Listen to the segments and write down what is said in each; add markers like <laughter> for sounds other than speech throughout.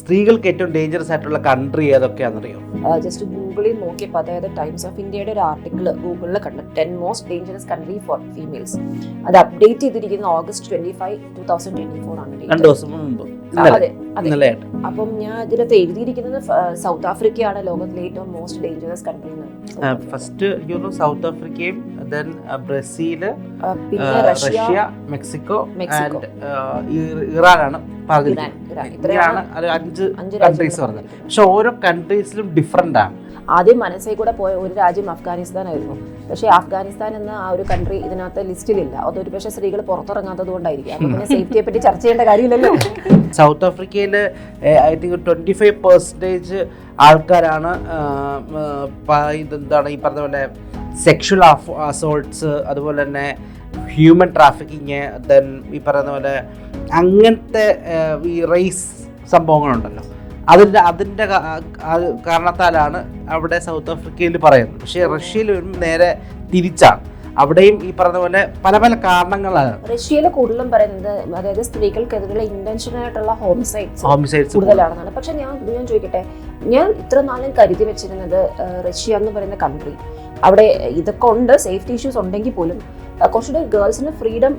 സ്ത്രീകൾക്ക് ഏറ്റവും ഡേഞ്ചറസ് ആയിട്ടുള്ള കൺട്രി ഏതൊക്കെയാണെന്നറിയോ? ജസ്റ്റ് ഗൂഗിളിൽ നോക്കിയപ്പോൾ അതായത് ടൈംസ് ഓഫ് ഇന്ത്യയുടെ ഒരു ആർട്ടിക്കിൾ ഗൂഗിളിൽ കണ്ടു. Ten most dangerous country for females അത് അപ്ഡേറ്റ് ചെയ്തിരിക്കുന്നത് August twenty five two thousand twenty four ആണ് രണ്ടു. ദിവസം മുമ്പ്. അപ്പം ഞാൻ ഇതിനകത്ത് എഴുതിയിരിക്കുന്നത് സൗത്ത് ആഫ്രിക്കയാണ് ലോകത്തിലെ ഏറ്റവും മോസ്റ്റ് ഡേഞ്ചറസ് കൺട്രി എന്ന്. ഫസ്റ്റ് സൗത്ത് ആഫ്രിക്കയും ദെൻ ബ്രസീൽ പിന്നെ റഷ്യ റഷ്യ മെക്സിക്കോ മെക്സിക്കോ. ഇറാനാണ്. അഞ്ച് അഞ്ച് കൺട്രീസ് രാജ്യങ്ങൾ പറഞ്ഞത്. പക്ഷെ ഓരോ കൺട്രീസിലും ഡിഫറെന്റ് ആണ്. ആദ്യം മനസ്സിൽ കൂടെ പോയ ഒരു രാജ്യം അഫ്ഗാനിസ്ഥാൻ ആയിരുന്നു പക്ഷേ അഫ്ഗാനിസ്ഥാൻ എന്ന ആ ഒരു കൺട്രി ഇതിനകത്ത് ലിസ്റ്റിലില്ല. അതൊരു പക്ഷേ സ്ത്രീകൾ പുറത്തിറങ്ങാത്തത് കൊണ്ടായിരിക്കും. പിന്നെ സേഫ്റ്റിയെ പറ്റി ചർച്ച ചെയ്യേണ്ട കാര്യമില്ലല്ലോ. സൗത്ത് ആഫ്രിക്കയിൽ I think twenty five percentage ആൾക്കാരാണ് ഇതെന്താണ് ഈ പറഞ്ഞ പോലെ സെക്ഷൽ അസോൾട്ട്സ് അതുപോലെ തന്നെ ഹ്യൂമൻ ട്രാഫിക്കിങ് ദെൻ ഈ പറയുന്ന പോലെ അങ്ങനത്തെ ഈ റേസ് സംഭവങ്ങളുണ്ടല്ലോ. അതിന്റെ അതിന്റെ കാരണത്താലാണ് അവിടെ സൗത്ത് ആഫ്രിക്കയിൽ പറയുന്നത്. പക്ഷേ റഷ്യയിൽ വരുമ്പോൾ നേരെ തിരിച്ചാണ്. അവിടെയും ഈ പറഞ്ഞ പോലെ പല പല കാരണങ്ങളാണ്. റഷ്യയിൽ കൂടുതലും പറയുന്നത് അതായത് സ്ത്രീകൾക്കെതിരെയുള്ള ഇന്റൻഷൻ ആയിട്ടുള്ള ഹോംസൈഡ്സ് ഹോമിസൈഡ്സ് കൂടുതലാണെന്നാണ്. പക്ഷെ ഞാൻ ഞാൻ ചോദിക്കട്ടെ ഞാൻ ഇത്ര നാളും കരുതി വെച്ചിരുന്നത് റഷ്യ എന്ന് പറയുന്ന കൺട്രി അവിടെ ഇതൊക്കെ ഉണ്ട്. സേഫ്റ്റി ഇഷ്യൂസ് ഉണ്ടെങ്കിൽ പോലും കുറച്ചുകൂടെ ഗേൾസിന് ഫ്രീഡം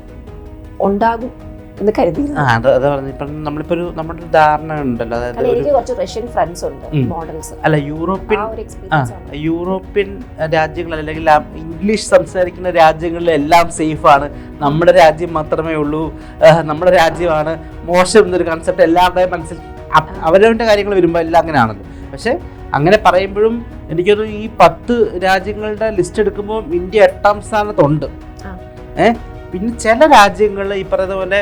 ഉണ്ടാകും എന്ന് ഇപ്പം നമ്മളിപ്പോ ഒരു നമ്മുടെ ഒരു ധാരണ ഉണ്ടല്ലോ. അതായത് എനിക്ക് കുറച്ച് റഷ്യൻ ഫ്രണ്ട്സ് ഉണ്ട് മോഡൽസ് അല്ല യൂറോപ്യൻ യൂറോപ്യൻ രാജ്യങ്ങൾ അല്ലെങ്കിൽ ഇംഗ്ലീഷ് സംസാരിക്കുന്ന രാജ്യങ്ങളിലെല്ലാം ആണ്. നമ്മുടെ രാജ്യം മാത്രമേ ഉള്ളൂ. നമ്മുടെ രാജ്യമാണ് മോശം എന്നൊരു കൺസെപ്റ്റ് എല്ലാവരുടെയും മനസ്സിൽ അവരവരുടെ കാര്യങ്ങൾ വരുമ്പോൾ എല്ലാം അങ്ങനെയാണല്ലോ. പക്ഷെ അങ്ങനെ പറയുമ്പോഴും എനിക്കൊരു ഈ പത്ത് രാജ്യങ്ങളുടെ ലിസ്റ്റ് എടുക്കുമ്പോൾ ഇന്ത്യ എട്ടാം സ്ഥാനത്തുണ്ട്. ഏഹ് പിന്നെ ചില രാജ്യങ്ങൾ ഈ പറയുന്ന പോലെ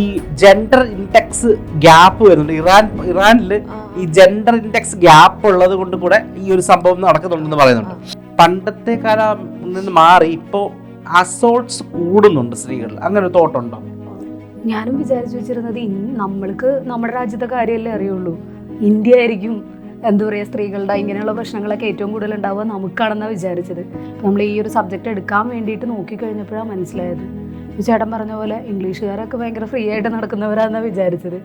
ഈ ജെൻഡർ ഇൻഡെക്സ് ഗ്യാപ്പ് വരുന്നുണ്ട്. ഇറാൻ ഇറാനിൽ ഈ ജെൻഡർ ഇൻഡെക്സ് ഗ്യാപ്പ് ഉള്ളത് കൊണ്ട് കൂടെ ഈ ഒരു സംഭവം നടക്കുന്നുണ്ടെന്ന് പറയുന്നുണ്ട്. പണ്ടത്തെ കാലം നിന്ന് മാറി ഇപ്പോൾ അസോൾട്ട്സ് കൂടുന്നുണ്ട് സ്ത്രീകളിൽ. അങ്ങനെ ഒരു തോട്ടുണ്ടോ ഞാനും വിചാരിച്ചു വെച്ചിരുന്നത് ഇനി നമ്മൾക്ക് നമ്മുടെ രാജ്യത്തെ കാര്യമല്ലേ അറിയുള്ളൂ. ഇന്ത്യ ആയിരിക്കും എന്താ പറയുക സ്ത്രീകളുടെ ഇങ്ങനെയുള്ള പ്രശ്നങ്ങളൊക്കെ ഏറ്റവും കൂടുതൽ ഉണ്ടാവുക നമുക്കാണെന്നാണ് വിചാരിച്ചത്. നമ്മൾ ഈ ഒരു സബ്ജക്റ്റ് എടുക്കാൻ വേണ്ടിയിട്ട് നോക്കിക്കഴിഞ്ഞപ്പോഴാണ് മനസ്സിലായത്. ചേട്ടൻ പറഞ്ഞ പോലെ ഇംഗ്ലീഷുകാരൊക്കെ ഭയങ്കര ഫ്രീ ആയിട്ട് നടക്കുന്നവരാണെന്നാണ് വിചാരിച്ചത്.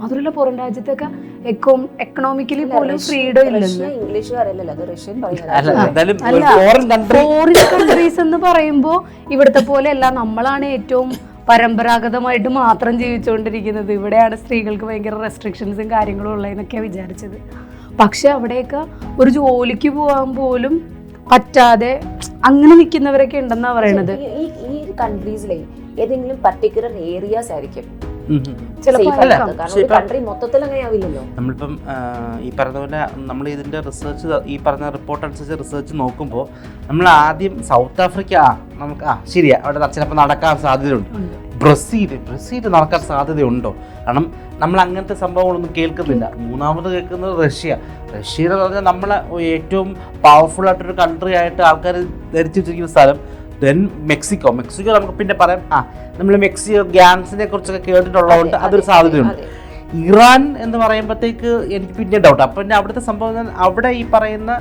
മാത്രമല്ല പുറം രാജ്യത്തൊക്കെ എക്കോ എക്കണോമിക്കലി പോലും ഫ്രീഡം ഇല്ലെന്ന്. ഇംഗ്ലീഷ് അല്ല അല്ല. ഫോറിൻ കൺട്രീസ് എന്ന് പറയുമ്പോൾ ഇവിടുത്തെ പോലെയല്ല നമ്മളാണ് ഏറ്റവും പരമ്പരാഗതമായിട്ട് മാത്രം ജീവിച്ചുകൊണ്ടിരിക്കുന്നത് ഇവിടെയാണ് സ്ത്രീകൾക്ക് ഭയങ്കര റെസ്ട്രിക്ഷൻസും കാര്യങ്ങളും ഉള്ളതെന്നൊക്കെയാണ് വിചാരിച്ചത്. പക്ഷെ അവിടെയൊക്കെ ഒരു ജോലിക്ക് പോകാൻ പോലും പറ്റാതെ അങ്ങനെ നിൽക്കുന്നവരൊക്കെ ഉണ്ടെന്നാ പറയണത്. ഈ- ഈ കൺട്രീസിലെ ഏതെങ്കിലും പർട്ടിക്കുലർ ഏരിയാസ് ആയിരിക്കും. നമ്മളിപ്പം ഈ പറഞ്ഞ പോലെ നമ്മൾ ഇതിന്റെ റിസർച്ച് ഈ പറഞ്ഞ റിപ്പോർട്ട് അനുസരിച്ച് റിസർച്ച് നോക്കുമ്പോൾ നമ്മൾ ആദ്യം സൗത്ത് ആഫ്രിക്ക ആ നമുക്ക് ആ ശരിയാ അവിടെ ചിലപ്പോൾ നടക്കാൻ സാധ്യതയുണ്ട്. ബ്രസീൽ പ്രൊസീഡ് നടക്കാൻ സാധ്യതയുണ്ടോ? കാരണം നമ്മൾ അങ്ങനത്തെ സംഭവങ്ങളൊന്നും കേൾക്കുന്നില്ല. മൂന്നാമത് കേൾക്കുന്നത് റഷ്യ. റഷ്യ എന്ന് പറഞ്ഞാൽ നമ്മളെ ഏറ്റവും പവർഫുൾ ആയിട്ടൊരു കൺട്രി ആയിട്ട് ആൾക്കാർ ധരിച്ചു വെച്ചിരിക്കുന്ന സ്ഥലം. Then Mexico. മെക്സിക്കോ നമുക്ക് പിന്നെ പറയാം. ആ നമ്മൾ മെക്സിക്കോ ഗ്യാങ്സിനെ കുറിച്ചൊക്കെ കേട്ടിട്ടുള്ളതുകൊണ്ട് അതെ, അതൊരു അതെ, സാധ്യതയുണ്ട്. ഇറാൻ എന്ന് പറയുമ്പോഴത്തേക്ക് എനിക്ക് പിന്നെ ഡൗട്ട് അപ്പം പിന്നെ അവിടുത്തെ സംഭവം അവിടെ ഈ പറയുന്ന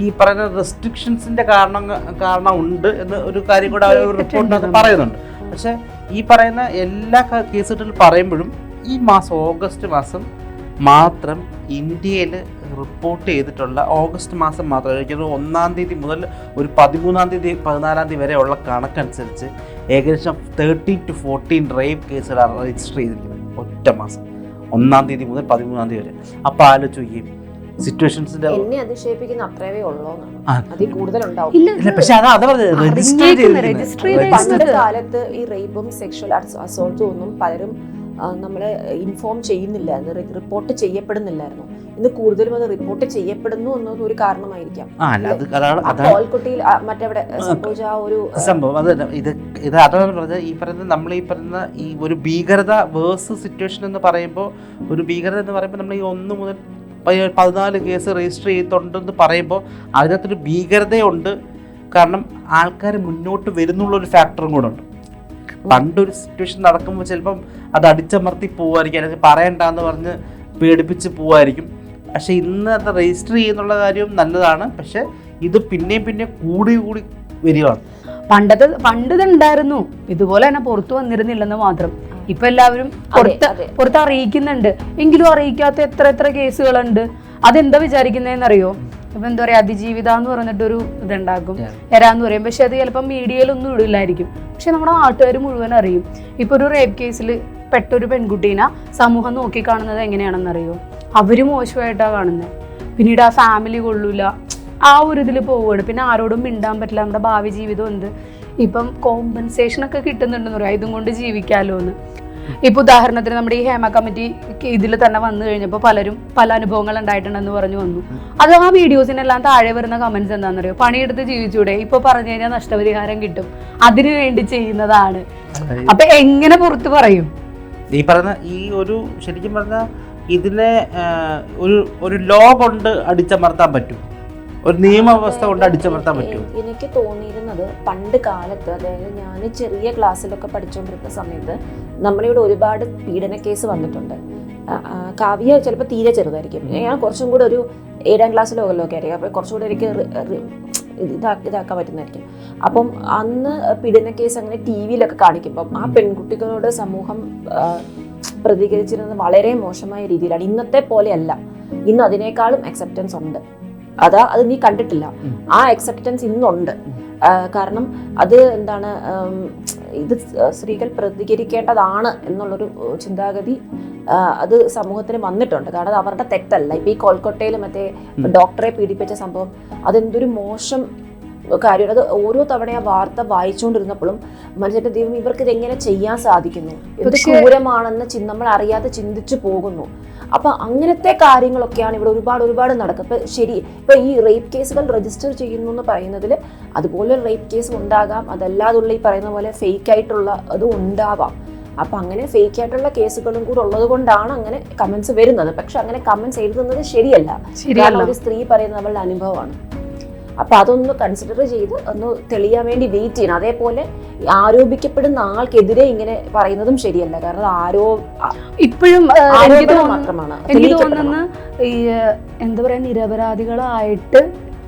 ഈ പറയുന്ന റെസ്ട്രിക്ഷൻസിന്റെ കാരണം കാരണം ഉണ്ട് എന്ന് ഒരു കാര്യം കൂടെ റിപ്പോർട്ടിനകത്ത് പറയുന്നുണ്ട്. പക്ഷെ ഈ പറയുന്ന എല്ലാ കേസുകളിൽ പറയുമ്പോഴും ഈ മാസം ഓഗസ്റ്റ് മാസം മാത്രം ഇന്ത്യയിൽ റിപ്പോർട്ട് ചെയ്തിട്ടുള്ള ഓഗസ്റ്റ് മാസം മാത്രം എനിക്കൊരു ഒന്നാം തീയതി മുതൽ ഒരു പതിമൂന്നാം തീയതി പതിനാലാം തീയതി വരെയുള്ള കണക്കനുസരിച്ച് ഏകദേശം തേർട്ടീൻ ടു ഫോർട്ടീൻ റേപ്പ് കേസുകളാണ് രജിസ്റ്റർ ചെയ്തിരിക്കുന്നത്. ഒറ്റ മാസം. ഒന്നാം തീയതി മുതൽ പതിമൂന്നാം തീയതി വരെ. അപ്പോൾ ആലോചിച്ച് നോക്കിയും സിറ്റുവേഷൻസിന്റെ എന്നെ അതിശയിപ്പിക്കുന്ന അത്രയേ ഉള്ളൂ. അതിൽ കൂടുതലുണ്ടാവും. പക്ഷെ അത് അതാ പണ്ട് കാലത്ത് ഈ റേപ്പും സെക്ഷൽ അസോൾട്ടും ഒന്നും പലരും നമ്മൾ ഇൻഫോം ചെയ്യുന്നില്ല. റിപ്പോർട്ട് ചെയ്യപ്പെടുന്നില്ലായിരുന്നു. ഇന്ന് കൂടുതലും അത് റിപ്പോർട്ട് ചെയ്യപ്പെടുന്നു എന്നത് ഒരു കാരണമായിരിക്കാം. കോൽക്കുട്ടിയിൽ മറ്റവിടെ സംഭവിച്ച ആ ഒരു സംഭവം. അത് ഇത് ഇത് അതാണ് പറഞ്ഞത്. ഈ പറയുന്ന നമ്മൾ ഈ പറയുന്ന ഈ ഒരു ഭീകരത വേഴ്സ് സിറ്റുവേഷൻ എന്ന് പറയുമ്പോൾ ഒരു ഭീകരത എന്ന് പറയുമ്പോൾ നമ്മൾ ഈ ഒന്ന് മുതൽ പതിനാല് കേസ് രജിസ്റ്റർ ചെയ്തിട്ടുണ്ടെന്ന് പറയുമ്പോൾ അതിനകത്തൊരു ഭീകരതയുണ്ട്. കാരണം ആൾക്കാർ മുന്നോട്ട് വരുന്നുള്ള ഒരു ഫാക്ടറും കൂടെ ഉണ്ട്. പണ്ടൊരു സിറ്റുവേഷൻ നടക്കുമ്പോൾ ചിലപ്പം അത് അടിച്ചമർത്തി പോവായിരിക്കും അല്ലെങ്കിൽ പറയണ്ടെന്ന് പറഞ്ഞ് പേടിപ്പിച്ച് പോവായിരിക്കും പക്ഷേ ഇന്ന് അത് രജിസ്റ്റർ ചെയ്യുന്നുള്ള കാര്യവും നല്ലതാണ്. പക്ഷേ ഇത് പിന്നെയും പിന്നെ കൂടി കൂടി വരികയാണ്. പണ്ടത്തെ പണ്ട് ഇത് ഉണ്ടായിരുന്നു ഇതുപോലെ തന്നെ പുറത്തു വന്നിരുന്നില്ലെന്ന് മാത്രം. ഇപ്പൊ എല്ലാവരും പുറത്ത്. പുറത്ത് അറിയിക്കുന്നുണ്ട്. എങ്കിലും അറിയിക്കാത്ത എത്ര എത്ര കേസുകളുണ്ട്. അതെന്താ വിചാരിക്കുന്നതെന്നറിയോ ഇപ്പൊ എന്താ പറയാ അതിജീവിത എന്ന് പറഞ്ഞിട്ടൊരു ഇതുണ്ടാക്കും. എരാന്ന് പറയും. പക്ഷെ അത് ചിലപ്പോൾ മീഡിയയിലൊന്നും ഇടില്ലായിരിക്കും. പക്ഷെ നമ്മുടെ നാട്ടുകാർ മുഴുവൻ അറിയും. ഇപ്പൊ ഒരു റേപ്പ് കേസിൽ പെട്ടൊരു പെൺകുട്ടീനെ സമൂഹം നോക്കി കാണുന്നത് എങ്ങനെയാണെന്നറിയോ? അവർ മോശമായിട്ടാണ് കാണുന്നത് പിന്നീട് ആ ഫാമിലി കൊള്ളൂല. ആ ഒരു ഇതിൽ പോവുകയാണ് പിന്നെ ആരോടും മിണ്ടാൻ പറ്റില്ല. നമ്മുടെ ഭാവി ജീവിതം എന്ത്? ഇപ്പം കോമ്പൻസേഷൻ ഒക്കെ കിട്ടുന്നുണ്ടെന്ന് പറയാം. ഇതും കൊണ്ട് ജീവിക്കാമല്ലോ എന്ന്. ഇപ്പൊ ഉദാഹരണത്തിന് നമ്മുടെ ഈ ഹേമ കമ്മിറ്റി ഇതിൽ തന്നെ വന്നു കഴിഞ്ഞപ്പോൾ പലരും പല അനുഭവങ്ങൾ ഉണ്ടായിട്ടുണ്ടെന്ന് പറഞ്ഞു വന്നു. അത് ആ വീഡിയോസിനെല്ലാം താഴെ വരുന്ന കമന്റ്സ് എന്താണെന്നറിയോ? പണിയെടുത്ത് ജീവിച്ചൂടെ. ഇപ്പൊ പറഞ്ഞു കഴിഞ്ഞാൽ നഷ്ടപരിഹാരം കിട്ടും. അതിനു വേണ്ടി ചെയ്യുന്നതാണ്. അപ്പൊ എങ്ങനെ പുറത്ത് പറയും? ഈ പറഞ്ഞ ഈ ഒരു ശരിക്കും പറഞ്ഞ ഇതിനെ ഒരു ഒരു ലോ കൊണ്ട് അടിച്ചമർത്താൻ പറ്റും. ഒരു നിയമവ്യവസ്ഥ കൊണ്ട് അടിച്ചമർത്താൻ പറ്റും എനിക്ക് തോന്നിയിരുന്നത് പണ്ട് കാലത്ത് അതായത് ഞാൻ ചെറിയ ക്ലാസ്സിലൊക്കെ പഠിച്ചുകൊണ്ടിരുന്ന സമയത്ത് നമ്മുടെ ഇവിടെ ഒരുപാട് പീഡന കേസ് വന്നിട്ടുണ്ട്. കാവ്യ ചിലപ്പോൾ തീരെ ചെറുതായിരിക്കും. ഞാൻ കുറച്ചും കൂടെ ഒരു ഏഴാം ക്ലാസ്സിലോ ഒക്കെ ആയിരിക്കും. അപ്പോൾ കുറച്ചും കൂടെ എനിക്ക് ഇതാക്കാൻ പറ്റുന്നതായിരിക്കും. അപ്പം അന്ന് പീഡന കേസ് അങ്ങനെ ടി വിയിലൊക്കെ കാണിക്കുമ്പം ആ പെൺകുട്ടികളോട് സമൂഹം പ്രതികരിച്ചിരുന്നത് വളരെ മോശമായ രീതിയിലാണ്. ഇന്നത്തെ പോലെയല്ല. ഇന്ന് അതിനേക്കാളും അക്സെപ്റ്റൻസ് ഉണ്ട്. അതാ അത് നീ കണ്ടിട്ടില്ല. ആ അക്സെപ്റ്റൻസ് ഇന്നുണ്ട്. കാരണം അത് എന്താണ് ഇത് സ്ത്രീകൾ പ്രതികരിക്കേണ്ടതാണ് എന്നുള്ളൊരു ചിന്താഗതി അത് സമൂഹത്തിന് വന്നിട്ടുണ്ട്. കാരണം അത് അവരുടെ തെറ്റല്ല. ഇപ്പൊ ഈ കൊൽക്കട്ടയിൽ മറ്റേ ഡോക്ടറെ പീഡിപ്പിച്ച സംഭവം അതെന്തൊരു മോശം കാര്യം അത് ഓരോ തവണ ആ വാർത്ത വായിച്ചുകൊണ്ടിരുന്നപ്പോഴും മനുഷ്യന്റെ ദൈവം ഇവർക്ക് ഇത് എങ്ങനെ ചെയ്യാൻ സാധിക്കുന്നു? ഇത് ക്രൂരമാണെന്ന് നമ്മൾ അറിയാതെ ചിന്തിച്ചു പോകുന്നു. അപ്പൊ അങ്ങനത്തെ കാര്യങ്ങളൊക്കെയാണ് ഇവിടെ ഒരുപാട് ഒരുപാട് നടക്കുന്നത് ഇപ്പൊ ശരി ഇപ്പൊ ഈ റേപ്പ് കേസുകൾ രജിസ്റ്റർ ചെയ്യുന്നു എന്ന് പറയുന്നതിൽ അതുപോലെ റേപ്പ് കേസ് ഉണ്ടാകാം. അതല്ലാതുള്ള ഈ പറയുന്ന പോലെ ഫേക്ക് ആയിട്ടുള്ള അത് ഉണ്ടാവാം. അപ്പൊ അങ്ങനെ ഫേക്ക് ആയിട്ടുള്ള കേസുകളും കൂടെ ഉള്ളത് കൊണ്ടാണ് അങ്ങനെ കമന്റ്സ് വരുന്നത്. പക്ഷെ അങ്ങനെ കമന്റ്സ് എഴുതുന്നത് ശരിയല്ല. ഒരു സ്ത്രീ പറയുന്നത് അവളുടെ അനുഭവമാണ്. അപ്പൊ അതൊന്ന് കൺസിഡർ ചെയ്ത് ഒന്ന് തെളിയാൻ വേണ്ടി വെയിറ്റ് ചെയ്യണം. അതേപോലെ ആരോപിക്കപ്പെടുന്ന ആൾക്കെതിരെ ഇങ്ങനെ പറയുന്നതും ശരിയല്ല. കാരണം ആരോ ഇപ്പോഴും മാത്രമാണ്. എനിക്ക്. തോന്നുന്നു ഈ എന്താ പറയാ നിരപരാധികളായിട്ട്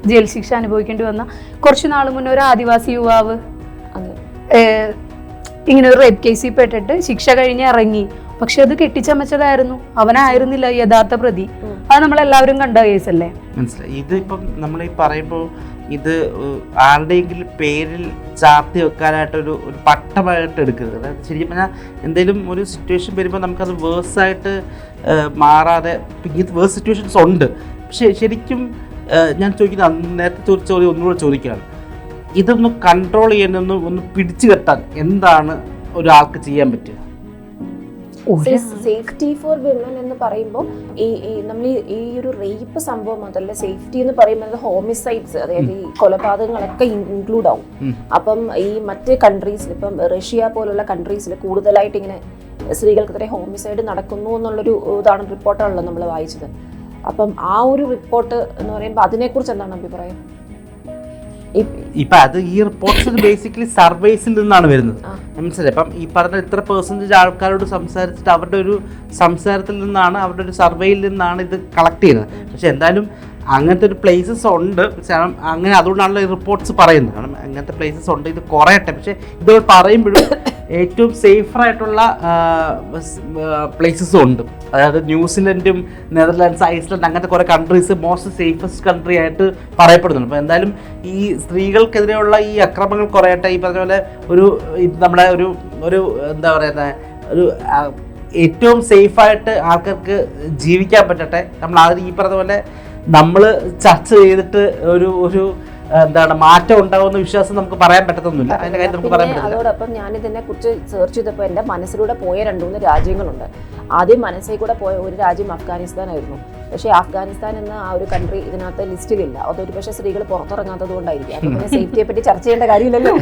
ജയിൽ ശിക്ഷ അനുഭവിക്കേണ്ടി വന്ന കുറച്ചു നാൾ മുന്നേ ഒരു ആദിവാസി യുവാവ്. ഇങ്ങനെ ഒരു റേപ്പ് കേസിൽ പെട്ടിട്ട് ശിക്ഷ കഴിഞ്ഞ് ഇറങ്ങി. പക്ഷെ അത് കെട്ടിച്ചമച്ചതായിരുന്നു. അവനായിരുന്നില്ല യഥാർത്ഥ പ്രതി. അത് നമ്മളെല്ലാവരും കണ്ട കേസല്ലേ മനസ്സിലായി. ഇതിപ്പം നമ്മൾ ഈ പറയുമ്പോൾ ഇത് ആരുടെയെങ്കിലും പേരിൽ ചാർത്തി വെക്കാനായിട്ടൊരു ഒരു പട്ടമായിട്ട് എടുക്കരുത്. അതായത് ശരിക്കും പറഞ്ഞാൽ എന്തെങ്കിലും ഒരു സിറ്റുവേഷൻ വരുമ്പോൾ നമുക്കത് വേഴ്സായിട്ട് മാറാതെ ഇങ്ങനത്തെ വേഴ്സ് സിറ്റുവേഷൻസ് ഉണ്ട്. പക്ഷേ ശരിക്കും ഞാൻ ചോദിക്കുന്നത് നേരത്തെ ചോദിച്ച ചോദ്യം ഒന്നുകൂടെ ചോദിക്കുകയാണ്. ഇതൊന്ന് കൺട്രോൾ ചെയ്യാനൊന്ന് ഒന്ന് പിടിച്ചു കെട്ടാൻ എന്താണ് ഒരാൾക്ക് ചെയ്യാൻ പറ്റുക? സേഫ്റ്റി ഫോർ വിമൻ എന്ന് പറയുമ്പോൾ ഈ നമ്മൾ ഈ- ഒരു റേപ്പ് സംഭവം അതല്ല സേഫ്റ്റി എന്ന് പറയുമ്പോൾ ഹോമിസൈഡ്സ് അതായത് ഈ കൊലപാതകങ്ങളൊക്കെ ഇൻക്ലൂഡ് ആവും. അപ്പം ഈ മറ്റ് കൺട്രീസിൽ ഇപ്പം റഷ്യ പോലുള്ള കൺട്രീസിൽ കൂടുതലായിട്ട് ഇങ്ങനെ സ്ത്രീകൾക്കെതിരെ ഹോമിസൈഡ് നടക്കുന്നു എന്നുള്ളൊരു ഇതാണ് റിപ്പോർട്ടാണല്ലോ നമ്മൾ വായിച്ചത്. അപ്പം ആ ഒരു റിപ്പോർട്ട് എന്ന് പറയുമ്പോൾ അതിനെക്കുറിച്ച് എന്താണ് അഭിപ്രായം? ഇപ്പം അത് ഈ റിപ്പോർട്ട്സ് ബേസിക്കലി സർവേസിൽ നിന്നാണ് വരുന്നത്. മനസ്സിലായി? അപ്പം ഈ പറഞ്ഞ ഇത്ര പെർസെന്റേജ് ആൾക്കാരോട് സംസാരിച്ചിട്ട് അവരുടെ ഒരു സംസാരത്തിൽ നിന്നാണ് അവരുടെ ഒരു സർവേയിൽ നിന്നാണ് ഇത് കളക്ട് ചെയ്യുന്നത്. പക്ഷെ എന്തായാലും അങ്ങനത്തെ ഒരു പ്ലേസസ് ഉണ്ട്. കാരണം അങ്ങനെ അതുകൊണ്ടാണല്ലോ ഈ റിപ്പോർട്ട്സ് പറയുന്നത്. കാരണം അങ്ങനത്തെ പ്ലേസസ് ഉണ്ട്. ഇത് കുറയട്ടെ. പക്ഷേ ഇത് പറയുമ്പോഴും <coughs> ഏറ്റവും സേഫറായിട്ടുള്ള പ്ലേസസും ഉണ്ട്. അതായത് ന്യൂസിലൻഡും നെതർലാൻഡ്സ് ഐസ്ലൻഡ് അങ്ങനത്തെ കുറേ കൺട്രീസ് മോസ്റ്റ് സേഫസ്റ്റ് കൺട്രി ആയിട്ട് പറയപ്പെടുന്നുണ്ട്. അപ്പോൾ എന്തായാലും ഈ സ്ത്രീകൾക്കെതിരെയുള്ള ഈ അക്രമങ്ങൾ കുറയട്ടെ ഈ പറഞ്ഞ പോലെ ഒരു നമ്മുടെ ഒരു ഒരു എന്താ പറയുന്നത് ഒരു ആ, ഏറ്റവും സേഫായിട്ട് ആൾക്കാർക്ക് ജീവിക്കാൻ പറ്റട്ടെ. നമ്മൾ ആദ്യം ഈ പറഞ്ഞ പോലെ നമ്മൾ ചർച്ച ചെയ്തിട്ട് ഒരു ഒരു എന്താണ് മാറ്റം ഉണ്ടാവുന്ന വിശ്വാസം നമുക്ക് പറയാൻ പറ്റത്തൊന്നുമില്ല. അതിന്റെ കാര്യം നമുക്ക് പറയാൻ പറ്റില്ല അതോടൊപ്പം ഞാൻ ഇതിനെ കുറിച്ച് സെർച്ച് ചെയ്തപ്പോൾ എന്റെ മനസ്സിലൂടെ പോയ രണ്ടു മൂന്ന് രാജ്യങ്ങളുണ്ട്. ആദ്യം മനസ്സിൽ കൂടെ പോയ ഒരു രാജ്യം അഫ്ഗാനിസ്ഥാൻ ആയിരുന്നു. പക്ഷേ അഫ്ഗാനിസ്ഥാൻ എന്ന ആ ഒരു കൺട്രി ഇതിനകത്ത് ലിസ്റ്റിലില്ല അതൊരു പക്ഷേ സ്ത്രീകൾ പുറത്തിറങ്ങാത്തത് കൊണ്ടായിരിക്കും. പിന്നെ സേഫ്റ്റിയെ പറ്റി ചർച്ച ചെയ്യേണ്ട കാര്യമില്ലല്ലോ.